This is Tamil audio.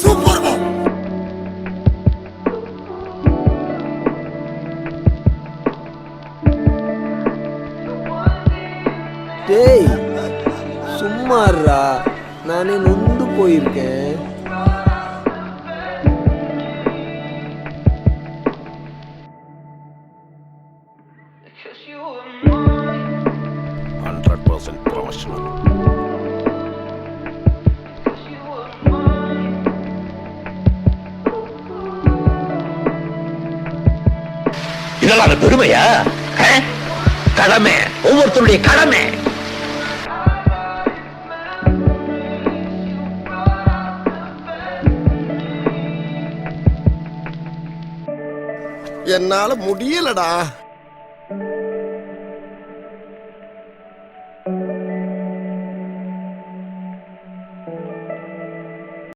சூப்பர் டேய் சும்மாறா நானே நொந்து போயிருக்கேன். ஹண்ட்ரட் பர்சன்ட் ப்ரொஃபஷனல் இதெல்லாம் அது பெருமையா? கடமை. ஒவ்வொருத்தருடைய கடமை. என்னால முடியலடா.